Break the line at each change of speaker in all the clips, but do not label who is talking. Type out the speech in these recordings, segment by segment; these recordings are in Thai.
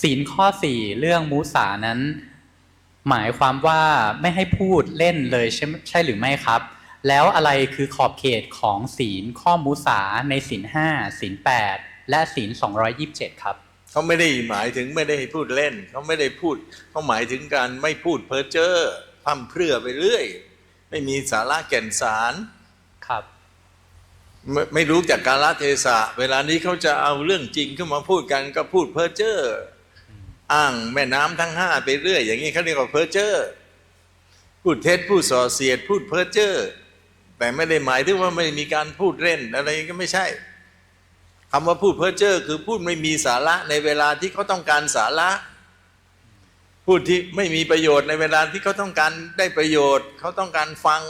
ศีลข้อสี่เรื่องมุสานั้น หมายความว่าไม่ให้พูดเล่นเลยใช่ใช่หรือไม่ครับ แล้วอะไรคือขอบเขตของศีลข้อมุสาในศีลห้าศีลแปดและศีลสองยี่สิบเจ็ดครับ
เขาไม่ได้หมายถึงไม่ได้พูดเล่นเขาไม่ได้พูดเขาหมายถึงการไม่พูดเพ้อเจ้อพร่ำเพรื่อไปเรื่อย ไม่มีสาระแก่นสาร
ครับ
ไม่ไม่รู้จากกาลเทศะ เวลานี้เขาจะเอาเรื่องจริงขึ้นมาพูดกันก็พูดเพ้อเจ้อ อ้างแม่น้ำทั้งห้าไปเรื่อย อย่างนี้เขาเรียกว่าเพ้อเจ้อพูดเท็จพูดส่อเสียด พูดเพ้อเจ้อแต่ไม่ได้หมายถึงว่าไม่มีการพูดเล่นอะไรก็ไม่ใช่คำว่าพูดเพ้อเจ้อคือพูดไม่มีสาระในเวลาที่เขาต้องการสาระ พูดที่ไม่มีประโยชน์ในเวลาที่เขาต้องการได้ประโยชน์ เขาต้องการฟัง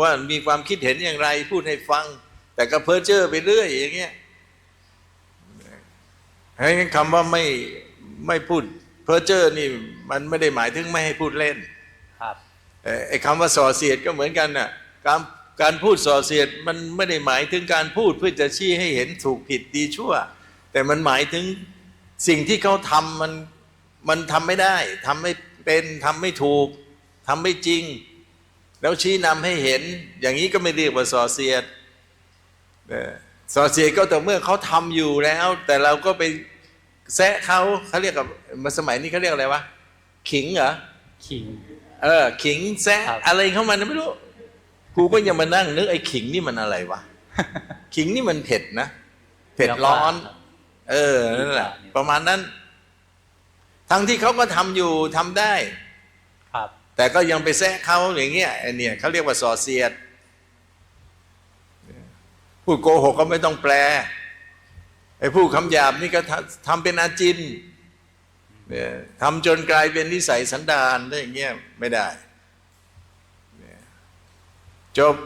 ว่ามีความคิดเห็นอย่างไร พูดให้ฟัง แต่ก็เพ้อเจ้อไปเรื่อยอย่างเงี้ยให้คำว่าไม่ ไม่พูดเพ้อเจ้อนี่มันไม่ได้หมายถึงไม่ให้พูดเล่น
ครับ
เอ่อไอ้คำว่าส่อเสียดก็เหมือนกันน่ะการการพูดส่อเสียดมันไม่ได้หมายถึงการพูดเพื่อจะชี้ให้เห็นถูกผิดดีชั่ว แต่มันหมายถึงสิ่งที่เขาทำมันมันทำไม่ได้ทำไม่เป็นทำไม่ถูกทำไม่จริง แล้วชี้นำให้เห็น อย่างนี้ก็ไม่เรียกว่าส่อเสียดเอ่อส่อเสียดก็แต่อเมื่อเขาทำอยู่แล้ว แต่เราก็ไป แซะเขาเขาเรียกกับมาสมัยนี้เขาเรียกอะไรวะขิงเหรอ
คิง
เออ ขิงแซะ
ครับ
อะไรเข้ามานะไม่รู้กูก็ยังมานั่งนึกไอ้ขิงนี่มันอะไรวะขิงนี่มันเผ็ดนะเผ็ดร้อน เออนั่นแหละประมาณนั้น ทั้งที่เขาก็ทำอยู่ทำได้
ครับ
แต่ก็ยังไปแซะเขาอย่างเงี้ยไอ้เนี่ยเขาเรียกว่าส่อเสียดพูดโกหกก็ไม่ต้องแปล ไอ้ผู้คำหยาบนี่ก็ทำเป็นอาจินเนี่ยทำจนกลายเป็นนิสัยสันดานได้อย่างเงี้ยไม่ได้จบ